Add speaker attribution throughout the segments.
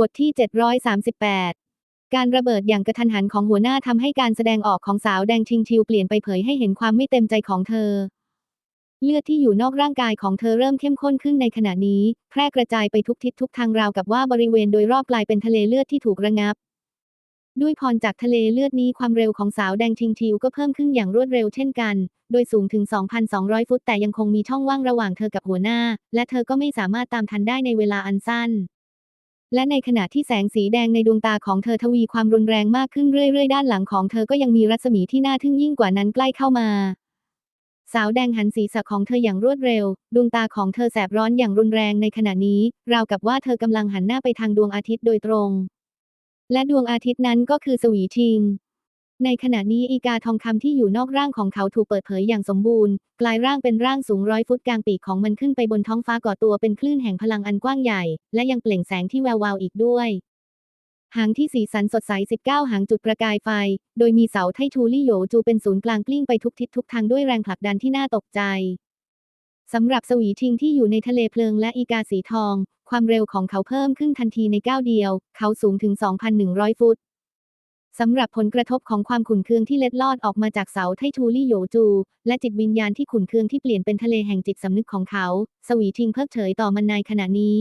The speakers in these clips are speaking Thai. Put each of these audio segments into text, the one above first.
Speaker 1: บทที่ 738 การระเบิดอย่างกระทันหันของหัวหน้าทำให้การแสดงออกของสาวแดงชิงชิวเปลี่ยนไปเผยให้เห็นความไม่เต็มใจของเธอ เลือดที่อยู่นอกร่างกายของเธอเริ่มเข้มข้นขึ้นในขณะนี้ แพร่กระจายไปทุกทิศทุกทางราวกับว่าบริเวณโดยรอบกลายเป็นทะเลเลือดที่ถูกระงับ ด้วยพรจากทะเลเลือดนี้ความเร็วของสาวแดงชิงชิวก็เพิ่มขึ้นอย่างรวดเร็วเช่นกัน โดยสูงถึง 2,200 ฟุตแต่ยังคงมีช่องว่างระหว่างเธอกับหัวหน้า และเธอก็ไม่สามารถตามทันได้ในเวลาอันสั้น และในขณะที่แสงสีแดงในดวงตาของเธอทวีความรุนแรงมากขึ้นเรื่อยๆ ด้านหลังของเธอก็ยังมีรัศมีที่น่าทึ่งยิ่งกว่านั้นใกล้เข้ามา สาวแดงหันศีรษะของเธออย่างรวดเร็ว ดวงตาของเธอแสบร้อนอย่างรุนแรงในขณะนี้ ราวกับว่าเธอกำลังหันหน้าไปทางดวงอาทิตย์โดยตรง และดวงอาทิตย์นั้นก็คือสวีชิง ในขณะนี้อีกาทองคำที่อยู่นอกร่างของเขาถูกเปิดเผยอย่างสมบูรณ์ กลายร่างเป็นร่างสูงร้อยฟุตกลางปีกของมันขึ้นไปบนท้องฟ้าก่อตัวเป็นคลื่นแห่งพลังอันกว้างใหญ่ และยังเปล่งแสงที่แวววาวอีกด้วยหางที่สีสันสดใส 19 หางจุดประกายไฟ โดยมีเสาไททูลี่โยจูเป็นศูนย์กลางกลิ้งไปทุกทิศทุกทางด้วยแรงผลักดันที่น่าตกใจ สำหรับสวีชิงที่อยู่ในทะเลเพลิงและอีกาสีทอง ความเร็วของเขาเพิ่มขึ้นทันทีในก้าวเดียว เขาสูงถึง 2,100 ฟุต สำหรับผลกระทบของความขุ่นเคืองที่เล็ดลอดออกมาจากเสาไททูลี่โยจู และจิตวิญญาณที่ขุ่นเคืองที่เปลี่ยนเป็นทะเลแห่งจิตสำนึกของเขา สวีชิงเพิกเฉยต่อมันในขณะนี้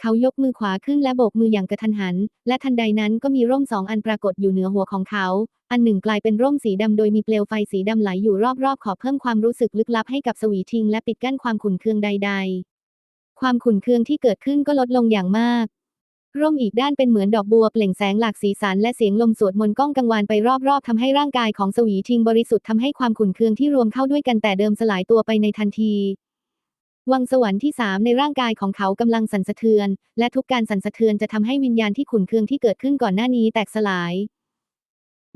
Speaker 1: เขายกมือขวาขึ้นและโบกมืออย่างกระทันหัน และทันใดนั้นก็มีร่มสองอันปรากฏอยู่เหนือหัวของเขา อันหนึ่งกลายเป็นร่มสีดำโดยมีเปลวไฟสีดำไหลอยู่รอบๆ ขอเพิ่มความรู้สึกลึกลับให้กับสวีชิงและปิดกั้นความขุ่นเคืองใด ๆ ความขุ่นเคืองที่เกิดขึ้นก็ลดลงอย่างมาก ร่มอีกด้านเป็นเหมือนดอกบัวเปล่งแสงหลากสีสันและเสียงลมสวดมนต์ก้องกังวานไปรอบๆทำให้ร่างกายของสวีชิงบริสุทธิ์ทำให้ความขุ่นเคืองที่รวมเข้าด้วยกันแต่เดิมสลายตัวไปในทันที วังสวรรค์ที่สามในร่างกายของเขากำลังสั่นสะเทือน และทุกการสั่นสะเทือนจะทำให้วิญญาณที่ขุ่นเคืองที่เกิดขึ้นก่อนหน้านี้แตกสลาย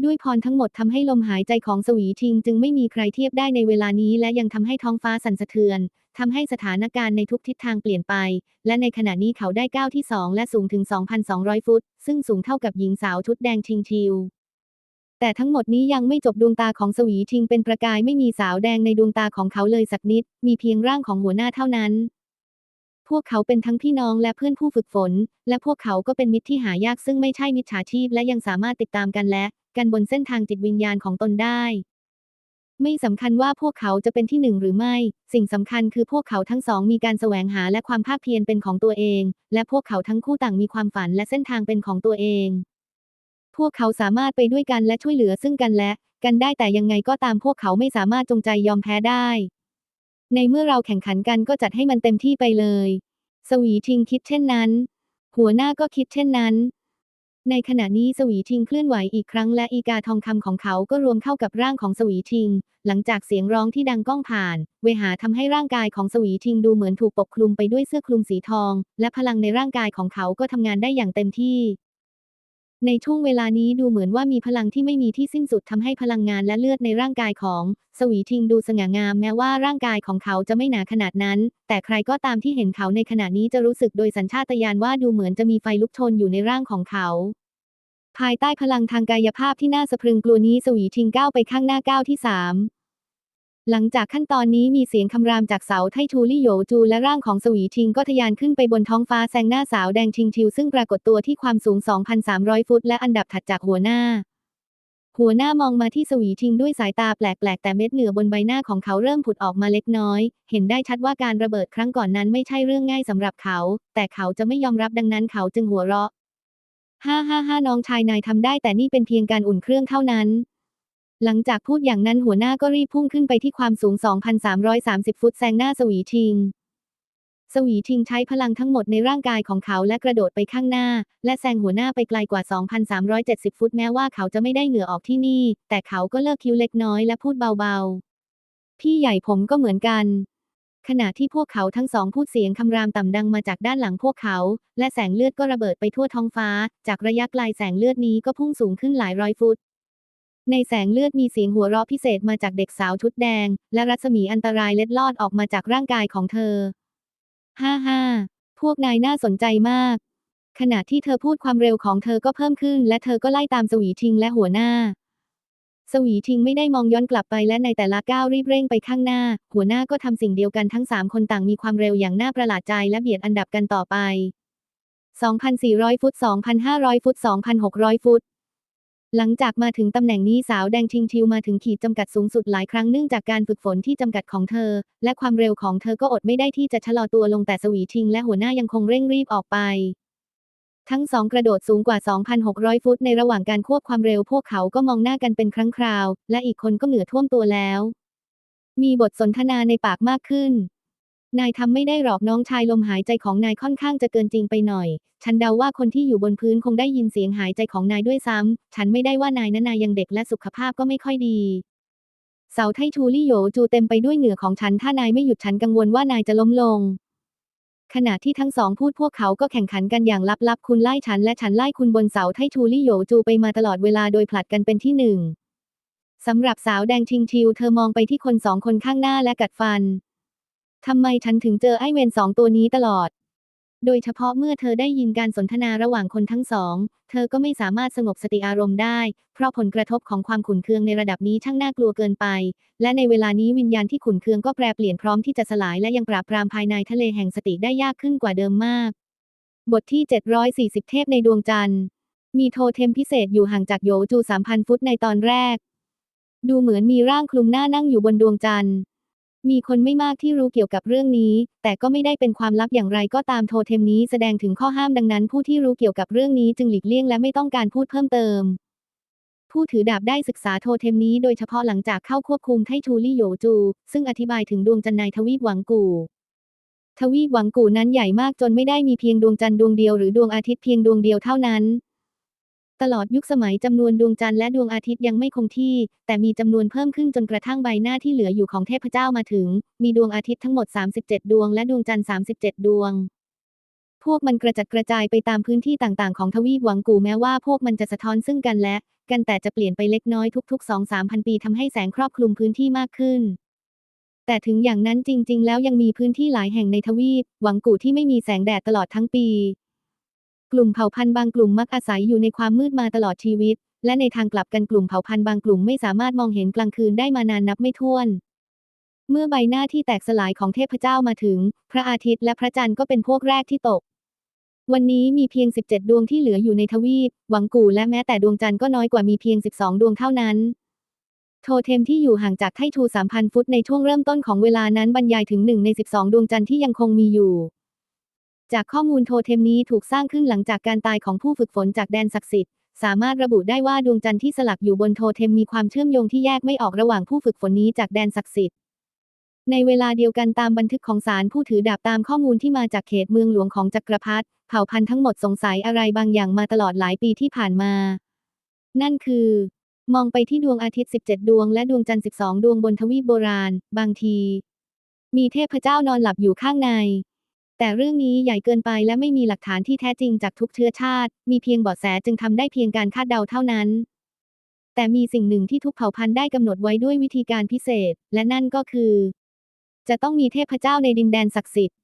Speaker 1: ด้วยพรทั้งหมดทำให้ลมหายใจของสวีชิงจึงไม่มีใครเทียบได้ในเวลานี้และยังทำให้ท้องฟ้าสั่นสะเทือน ทำให้สถานการณ์ในทุกทิศทางเปลี่ยนไป และในขณะนี้เขาได้ก้าวที่ 2 และสูงถึง 2,200 ฟุต ซึ่งสูงเท่ากับหญิงสาวชุดแดงชิงชิว แต่ทั้งหมดนี้ยังไม่จบดวงตาของสวีชิงเป็นประกายไม่มีสาวแดงในดวงตาของเขาเลยสักนิด มีเพียงร่างของหัวหน้าเท่านั้น พวกเขาเป็นทั้งพี่น้องและเพื่อนผู้ฝึกฝน และพวกเขาก็เป็นมิตรที่หายากซึ่งไม่ใช่มิจฉาชีพและยังสามารถติดตามกันและ กันบนเส้นทางจิตวิญญาณของตนได้ ไม่สำคัญว่าพวกเขาจะเป็นที่หนึ่งหรือไม่ สิ่งสำคัญคือพวกเขาทั้งสองมีการแสวงหาและความภาคเพียรเป็นของตัวเอง และพวกเขาทั้งคู่ต่างมีความฝันและเส้นทางเป็นของตัวเอง พวกเขาสามารถไปด้วยกันและช่วยเหลือซึ่งกันและกันได้แต่ยังไงก็ตามพวกเขาไม่สามารถจงใจยอมแพ้ได้ ในเมื่อเราแข่งขันกันก็จัดให้มันเต็มที่ไปเลย สวีชิงคิดเช่นนั้น หัวหน้าก็คิดเช่นนั้น ในขณะนี้สวีทิงเคลื่อนไหวอีกครั้งและอีกาทองคำของเขาก็รวมเข้ากับร่างของสวีทิง หลังจากเสียงร้องที่ดังก้องผ่าน เวหาทำให้ร่างกายของสวีทิงดูเหมือนถูกปกคลุมไปด้วยเสื้อคลุมสีทอง และพลังในร่างกายของเขาก็ทำงานได้อย่างเต็มที่ ในช่วงเวลานี้ดูเหมือนว่ามีพลังที่ไม่มีที่สิ้นสุดทำให้พลังงานและเลือดในร่างกายของ สวีทิงดูสง่างามแม้ว่าร่างกายของเขาจะไม่หนาขนาดนั้น แต่ใครก็ตามที่เห็นเขาในขณะนี้จะรู้สึกโดยสัญชาตญาณว่าดูเหมือนจะมีไฟลุกโชนอยู่ในร่างของเขา ภายใต้พลังทางกายภาพที่น่าสะพรึงกลัวนี้สวีทิงก้าวไปข้างหน้าก้าวที่สาม หลังจากขั้นตอนนี้มีเสียงคำรามจากเสาไททูลี่โยจูและร่างของสวีชิงก็ทะยานขึ้นไปบนท้องฟ้าแซงหน้าสาวแดงชิงชิวซึ่งปรากฏตัวที่ความสูง 2,300 ฟุต และอันดับถัดจากหัวหน้า หัวหน้ามองมาที่สวีชิงด้วยสายตาแปลกๆ แต่เม็ดเหนือบนใบหน้าของเขาเริ่มผุดออกมาเล็กน้อย เห็นได้ชัดว่าการระเบิดครั้งก่อนนั้นไม่ใช่เรื่องง่ายสำหรับเขา แต่เขาจะไม่ยอมรับดังนั้นเขาจึงหัวเราะ ฮ่าฮ่าฮ่าน้องชายนายทำได้แต่นี่เป็นเพียงการอุ่นเครื่องเท่านั้น หลังจากพูดอย่างนั้นหัวหน้าก็รีบพุ่งขึ้นไปที่ความสูง 2,330 ฟุตแซงหน้าสวีชิง สวีชิงใช้พลังทั้งหมดในร่างกายของเขาและกระโดดไปข้างหน้า และแซงหัวหน้าไปไกลกว่า 2,370 ฟุตแม้ว่าเขาจะไม่ได้เหงื่อออกที่นี่ แต่เขาก็เลิกคิ้วเล็กน้อยและพูดเบาๆ พี่ใหญ่ผมก็เหมือนกัน ขณะที่พวกเขาทั้งสองพูดเสียงคำรามต่ำดังมาจากด้านหลังพวกเขา และแสงเลือดก็ระเบิดไปทั่วท้องฟ้า จากระยะไกลแสงเลือดนี้ก็พุ่งสูงขึ้นหลายร้อยฟุต ในแสงเลือดมีเสียงหัวเราะพิเศษมาจากเด็กสาวชุดแดง และรัศมีอันตรายเล็ดลอดออกมาจากร่างกายของเธอ ฮ่าฮ่าพวกนายน่าสนใจมาก ขณะที่เธอพูดความเร็วของเธอก็เพิ่มขึ้น และเธอก็ไล่ตามสวีทิงและหัวหน้า สวีทิงไม่ได้มองย้อนกลับไปและในแต่ละก้าวรีบเร่งไปข้างหน้า หัวหน้าก็ทำสิ่งเดียวกันทั้งสามคนต่างมีความเร็วอย่างน่าประหลาดใจและเบียดอันดับกันต่อไป 2,400 ฟุต 2,500 ฟุต 2,600 ฟุต หลังจากมาถึงตำแหน่งนี้สาวแดงชิงชิวมาถึงขีดจำกัดสูงสุดหลายครั้งเนื่องจากการฝึกฝนที่จำกัดของเธอ และความเร็วของเธอก็อดไม่ได้ที่จะชะลอตัวลงแต่สวีชิงและหัวหน้ายังคงเร่งรีบออกไป ทั้งสองกระโดดสูงกว่า 2,600 ฟุตในระหว่างการควบความเร็วพวกเขาก็มองหน้ากันเป็นครั้งคราว และอีกคนก็เหนือท่วมตัวแล้ว มีบทสนทนาในปากมากขึ้น นายทำไม่ได้หรอกน้องชายลมหายใจของนายค่อนข้างจะเกินจริงไปหน่อย ฉันเดาว่าคนที่อยู่บนพื้นคงได้ยินเสียงหายใจของนายด้วยซ้ำ ฉันไม่ได้ว่านายนะนายยังเด็กและสุขภาพก็ไม่ค่อยดีเสาไทชูลี่โยจูเต็มไปด้วยเหงื่อของฉันถ้านายไม่หยุดฉันกังวลว่านายจะล้มลง ขณะที่ทั้งสองพูดพวกเขาก็แข่งขันกันอย่างลับๆ คุณไล่ฉันและฉันไล่คุณบนเสาไทชูลี่โยจูไปมาตลอดเวลาโดยผลัดกันเป็นที่หนึ่งสำหรับสาวแดงชิงชิวเธอมองไปที่คนสองคนข้างหน้าและกัดฟัน ทำไมฉันถึงเจอไอ้เวนสองตัวนี้ตลอด โดยเฉพาะเมื่อเธอได้ยินการสนทนาระหว่างคนทั้งสอง เธอก็ไม่สามารถสงบสติอารมณ์ได้ เพราะผลกระทบของความขุนเคืองในระดับนี้ช่างน่ากลัวเกินไป และในเวลานี้วิญญาณที่ขุนเคืองก็แปรเปลี่ยนพร้อมที่จะสลายและยังปราบปรามภายในทะเลแห่งสติได้ยากขึ้นกว่าเดิมมาก บทที่ 740 เทพในดวงจันทร์ มีโทเทมพิเศษอยู่ห่างจากโยจู 3,000 ฟุตในตอนแรก ดูเหมือนมีร่างคลุมหน้านั่งอยู่บนดวงจันทร์ มีคนไม่มากที่รู้เกี่ยวกับเรื่องนี้ แต่ก็ไม่ได้เป็นความลับอย่างไรก็ตามโทเทมนี้แสดงถึงข้อห้ามดังนั้น ผู้ที่รู้เกี่ยวกับเรื่องนี้จึงหลีกเลี่ยงและไม่ต้องการพูดเพิ่มเติม ผู้ถือดาบได้ศึกษาโทเทมนี้โดยเฉพาะหลังจากเข้าควบคุมไทชูลี่โยจู ซึ่งอธิบายถึงดวงจันทร์ในทวีปหวังกูทวีปหวังกูนั้นใหญ่มากจนไม่ได้มีเพียงดวงจันทร์ดวงเดียวหรือดวงอาทิตย์เพียงดวงเดียวเท่านั้น ตลอดยุคสมัยจำนวนดวงจันทร์และดวงอาทิตย์ยังไม่คงที่ แต่มีจำนวนเพิ่มขึ้นจนกระทั่งใบหน้าที่เหลืออยู่ของเทพเจ้ามาถึง มีดวงอาทิตย์ทั้งหมด 37 ดวงและดวงจันทร์ 37 ดวง พวกมันกระจัดกระจายไปตามพื้นที่ต่างๆ ของทวีปหวังกูแม้ว่าพวกมันจะสะท้อนซึ่งกันและ กันแต่จะเปลี่ยนไปเล็กน้อยทุกๆ 2-3พันปีทำให้แสงครอบคลุมพื้นที่มากขึ้นแต่ถึงอย่างนั้นจริง ๆ แล้วยังมีพื้นที่หลายแห่งในทวีป หวังกูที่ไม่มีแสงแดดตลอดทั้งปี กลุ่มเผ่าพันธุ์บางกลุ่มมักอาศัยอยู่ในความมืดมาตลอดชีวิต และในทางกลับกันกลุ่มเผ่าพันธุ์บางกลุ่มไม่สามารถมองเห็นกลางคืนได้มานานนับไม่ถ้วน เมื่อใบหน้าที่แตกสลายของเทพเจ้ามาถึง พระอาทิตย์และพระจันทร์ก็เป็นพวกแรกที่ตก วันนี้มีเพียง 17 ดวงที่เหลืออยู่ในทวีป หวังกูและแม้แต่ดวงจันทร์ก็น้อยกว่ามีเพียง 12 ดวงเท่านั้นโทเทมที่อยู่ห่างจากไททู3,000 ฟุตในช่วงเริ่มต้นของเวลานั้นบรรยายถึงหนึ่งใน 12 ดวงจันทร์ที่ยังคงมีอยู่ จากข้อมูลโทเทมนี้ถูกสร้างขึ้นหลังจากการตายของผู้ฝึกฝนจากแดนศักดิ์สิทธิ์ สามารถระบุได้ว่าดวงจันทร์ที่สลักอยู่บนโทเทมมีความเชื่อมโยงที่แยกไม่ออกระหว่างผู้ฝึกฝนนี้จากแดนศักดิ์สิทธิ์ ในเวลาเดียวกันตามบันทึกของศาลผู้ถือดาบตามข้อมูลที่มาจากเขตเมืองหลวงของจักรพรรดิเผ่าพันธุ์ทั้งหมดสงสัยอะไรบางอย่างมาตลอดหลายปีที่ผ่านมา นั่นคือ มองไปที่ดวงอาทิตย์ 17 ดวงและดวงจันทร์ 12 ดวงบนทวีปโบราณ บางที มีเทพเจ้านอนหลับอยู่ข้างใน แต่เรื่องนี้ใหญ่เกินไปและไม่มีหลักฐานที่แท้จริงจากทุกเชื้อชาติ มีเพียงเบาะแสจึงทำได้เพียงการคาดเดาเท่านั้น แต่มีสิ่งหนึ่งที่ทุกเผ่าพันธุ์ได้กำหนดไว้ด้วยวิธีการพิเศษ และนั่นก็คือ จะต้องมีเทพเจ้าในดินแดนศักดิ์สิทธิ์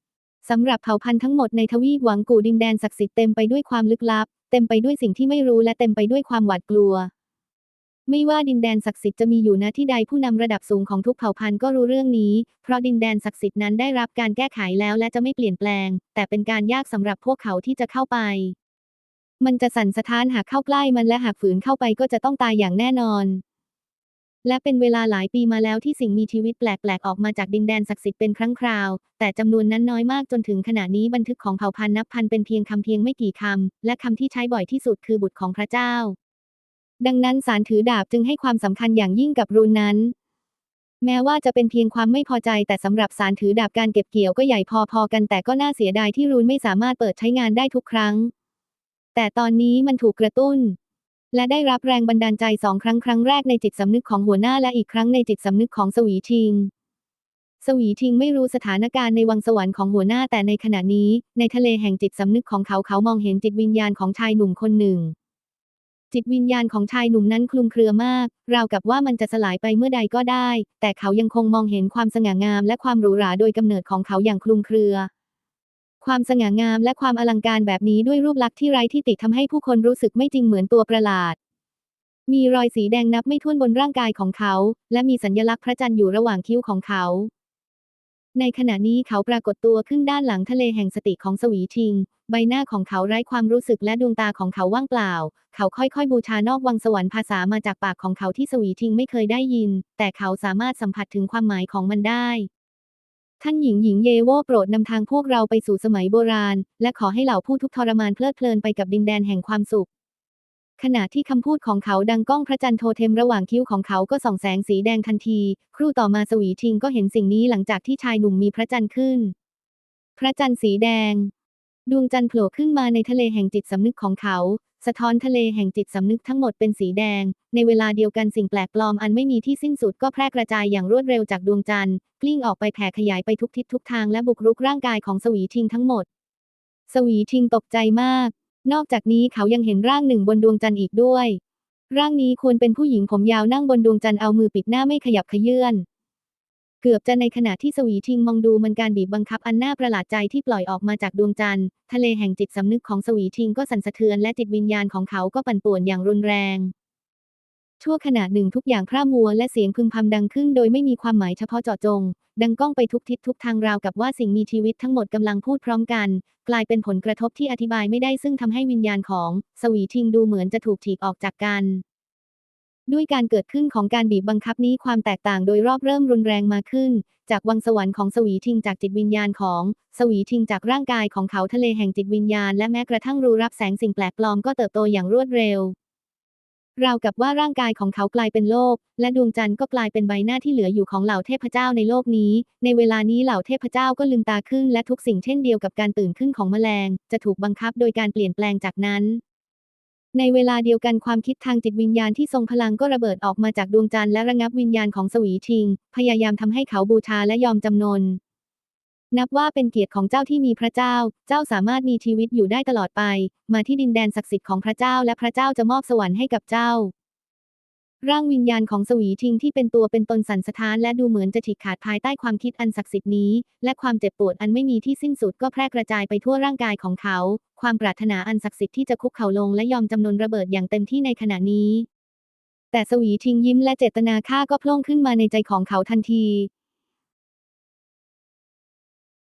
Speaker 1: สำหรับเผ่าพันธุ์ทั้งหมดในทวีปหวังกูดินแดนศักดิ์สิทธิ์เต็มไปด้วยความลึกลับ เต็มไปด้วยสิ่งที่ไม่รู้และเต็มไปด้วยความหวาดกลัว ไม่ว่าดินแดนศักดิ์สิทธิ์จะมีอยู่ณที่ใดผู้นำระดับสูงของทุกเผ่าพันธุ์ก็รู้เรื่องนี้ เพราะดินแดนศักดิ์สิทธิ์นั้นได้รับการแก้ไขแล้วและจะไม่เปลี่ยนแปลง แต่เป็นการยากสำหรับพวกเขาที่จะเข้าไป มันจะสั่นสะท้านหากเข้าใกล้มันและหากฝืนเข้าไปก็จะต้องตายอย่างแน่นอน และเป็นเวลาหลายปีมาแล้วที่สิ่งมีชีวิตแปลกๆออกมาจากดินแดนศักดิ์สิทธิ์เป็นครั้งคราว แต่จำนวนนั้นน้อยมากจนถึงขณะนี้บันทึกของเผ่าพันธุ์นับพันเป็นเพียงคำเพียงไม่กี่คำและคำที่ใช้บ่อยที่สุดคือบุตรของพระเจ้า ดังนั้นสารถือดาบจึงให้ความสำคัญอย่างยิ่งกับรูนนั้น แม้ว่าจะเป็นเพียงความไม่พอใจแต่สำหรับสารถือดาบการเก็บเกี่ยวก็ใหญ่พอๆกันแต่ก็น่าเสียดายที่รูนไม่สามารถเปิดใช้งานได้ทุกครั้ง แต่ตอนนี้มันถูกกระตุ้น และได้รับแรงบันดาลใจสองครั้งครั้งแรกในจิตสำนึกของหัวหน้าและอีกครั้งในจิตสำนึกของสวีชิงสวีชิงไม่รู้สถานการณ์ในวังสวรรค์ของหัวหน้าแต่ในขณะนี้ ในทะเลแห่งจิตสำนึกของเขาเขามองเห็นจิตวิญญาณของชายหนุ่มคนหนึ่ง จิตวิญญาณของชายหนุ่มนั้นคลุมเครือมาก ราวกับว่ามันจะสลายไปเมื่อใดก็ได้ แต่เขายังคงมองเห็นความสง่างามและความหรูหราโดยกำเนิดของเขาอย่างคลุมเครือ ความสง่างามและความอลังการแบบนี้ด้วยรูปลักษณ์ที่ไร้ที่ติทำให้ผู้คนรู้สึกไม่จริงเหมือนตัวประหลาด มีรอยสีแดงนับไม่ถ้วนบนร่างกายของเขา และมีสัญลักษณ์พระจันทร์อยู่ระหว่างคิ้วของเขา ในขณะนี้เขาปรากฏตัวขึ้นด้านหลังทะเลแห่งสติของสวีทิง ใบหน้าของเขาไร้ความรู้สึกและดวงตาของเขาว่างเปล่า เขาค่อยๆ บูชานอกวังสวรรค์ภาษามาจากปากของเขาที่สวีทิงไม่เคยได้ยิน แต่เขาสามารถสัมผัสถึงความหมายของมันได้ ท่านหญิงหญิงเยโวโปรดนำทางพวกเราไปสู่สมัยโบราณ และขอให้เหล่าผู้ทุกข์ทรมานเพลิดเพลินไปกับดินแดนแห่งความสุข ขณะที่คำพูดของเขาดังก้องพระจันทร์โทเทมระหว่างคิ้วของเขาก็ส่องแสงสีแดงทันที ครู่ต่อมาสวีทิงก็เห็นสิ่งนี้หลังจากที่ชายหนุ่มมีพระจันทร์ขึ้น พระจันทร์สีแดง ดวงจันทร์โผล่ขึ้นมาในทะเลแห่งจิตสำนึกของเขา สะท้อนทะเลแห่งจิตสำนึกทั้งหมดเป็นสีแดง ในเวลาเดียวกันสิ่งแปลกปลอมอันไม่มีที่สิ้นสุดก็แพร่กระจายอย่างรวดเร็วจากดวงจันทร์กลิ้งออกไปแผ่ขยายไปทุกทิศทุกทางและบุกรุกร่างกายของสวีทิงทั้งหมด สวีทิงตกใจมาก นอกจากนี้เขายังเห็นร่างหนึ่งบนดวงจันทร์อีกด้วย ร่างนี้ควรเป็นผู้หญิงผมยาวนั่งบนดวงจันทร์เอามือปิดหน้าไม่ขยับเขยื่อนเกือบจะในขณะที่สวีทิงมองดูมันการบีบบังคับอันน่าประหลาดใจที่ปล่อยออกมาจากดวงจันทร์ ทะเลแห่งจิตสำนึกของสวีทิงก็สั่นสะเทือนและจิตวิญญาณของเขาก็ปั่นป่วนอย่างรุนแรง ชั่วขณะหนึ่งทุกอย่างพร่ามัวและเสียงพึมพำดังขึ้นโดยไม่มีความหมายเฉพาะเจาะจง ดังก้องไปทุกทิศทุกทางราวกับว่าสิ่งมีชีวิตทั้งหมดกำลังพูดพร้อมกัน กลายเป็นผลกระทบที่อธิบายไม่ได้ซึ่งทำให้วิญญาณของสวีทิงดูเหมือนจะถูกฉีกออกจากกันด้วยการเกิดขึ้นของการบีบบังคับนี้ความแตกต่างโดยรอบเริ่มรุนแรงมาขึ้น จากวังสวรรค์ของสวีทิงจากจิตวิญญาณของ สวีทิงจากร่างกายของเขาทะเลแห่งจิตวิญญาณและแม้กระทั่งรูรับแสงสิ่งแปลกปลอมก็เติบโตอย่างรวดเร็ว ราวกับว่าร่างกายของเขากลายเป็นโลก และดวงจันทร์ก็กลายเป็นใบหน้าที่เหลืออยู่ของเหล่าเทพเจ้าในโลกนี้ ในเวลานี้เหล่าเทพเจ้าก็ลืมตาขึ้นและทุกสิ่งเช่นเดียวกับการตื่นขึ้นของแมลง จะถูกบังคับโดยการเปลี่ยนแปลงจากนั้นในเวลาเดียวกันความคิดทางจิตวิญญาณที่ทรงพลังก็ระเบิดออกมาจากดวงจันทร์และระงับวิญญาณของสวีทิง พยายามทำให้เขาบูชาและยอมจำนน นับว่าเป็นเกียรติของเจ้าที่มีพระเจ้า เจ้าสามารถมีชีวิตอยู่ได้ตลอดไป มาที่ดินแดนศักดิ์สิทธิ์ของพระเจ้าและพระเจ้าจะมอบสวรรค์ให้กับเจ้า ร่างวิญญาณของสวีทิงที่เป็นตัวเป็นตนสันสะท้าน และดูเหมือนจะฉีกขาดภายใต้ความคิดอันศักดิ์สิทธิ์นี้ และความเจ็บปวดอันไม่มีที่สิ้นสุดก็แพร่กระจายไปทั่วร่างกายของเขา ความปรารถนาอันศักดิ์สิทธิ์ที่จะคุกเข่าลงและยอมจำนนระเบิดอย่างเต็มที่ในขณะนี้ แต่สวีทิงยิ้มและเจตนาฆ่าก็โพล่งขึ้นมาในใจของเขาทันที